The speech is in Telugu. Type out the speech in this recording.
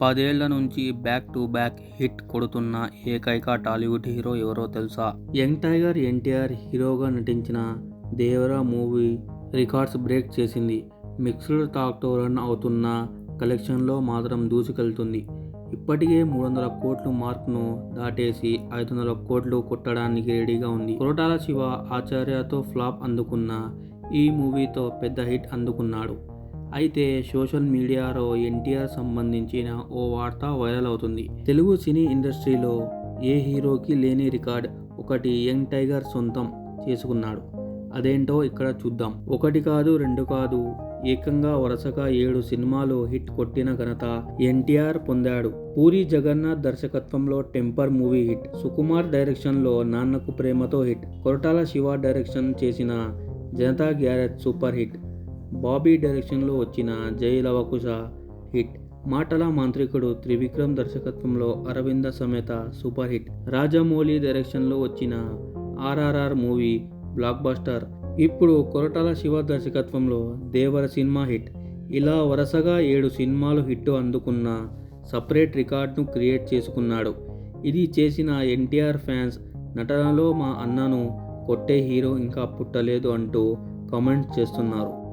పదేళ్ళ నుంచి బ్యాక్ టు బ్యాక్ హిట్ కొడుతున్న ఏకైక టాలీవుడ్ హీరో ఎవరో తెలుసా? యంగ్ టైగర్ ఎన్టీఆర్ హీరోగా నటించిన దేవరా మూవీ రికార్డ్స్ బ్రేక్ చేసింది. మిక్స్డ్ టాక్తో రన్ అవుతున్న కలెక్షన్లో మాత్రం దూసుకెళ్తుంది. ఇప్పటికే మూడు వందల కోట్లు మార్క్ను దాటేసి ఐదు వందల కోట్లు కొట్టడానికి రెడీగా ఉంది. కొరటాల శివ ఆచార్యతో ఫ్లాప్ అందుకున్న ఈ మూవీతో పెద్ద హిట్ అందుకున్నాడు. అయితే సోషల్ మీడియాలో ఎన్టీఆర్ సంబంధించిన ఓ వార్త వైరల్ అవుతుంది. తెలుగు సినీ ఇండస్ట్రీలో ఏ హీరోకి లేని రికార్డ్ ఒకటి యంగ్ టైగర్ సొంతం చేసుకున్నాడు. అదేంటో ఇక్కడ చూద్దాం. ఒకటి కాదు రెండు కాదు ఏకంగా వరుసగా ఏడు సినిమాలు హిట్ కొట్టిన ఘనత ఎన్టీఆర్ పొందాడు. పూరి జగన్నాథ్ దర్శకత్వంలో టెంపర్ మూవీ హిట్ సుకుమార్ డైరెక్షన్లో నాన్నకు ప్రేమతో హిట్ కొరటాల శివ డైరెక్షన్ చేసిన Janatha garage super hit. Bobby డైరెక్షన్లో వచ్చిన జై లవకుశ హిట్. మాటల మాంత్రికుడు త్రివిక్రమ్ దర్శకత్వంలో అరవింద సమేత సూపర్ హిట్. రాజమౌళి డైరెక్షన్లో వచ్చిన ఆర్ఆర్ఆర్ మూవీ బ్లాక్ బస్టర్. ఇప్పుడు కొరటాల శివ దర్శకత్వంలో దేవర సినిమా హిట్. ఇలా వరుసగా ఏడు సినిమాలు హిట్ అందుకున్న సపరేట్ రికార్డ్ను క్రియేట్ చేసుకున్నాడు. ఇది చేసిన ఎన్టీఆర్ ఫ్యాన్స్ నటనలో మా అన్నను కొట్టే హీరో ఇంకా పుట్టలేదు అంటూ కామెంట్స్ చేస్తున్నారు.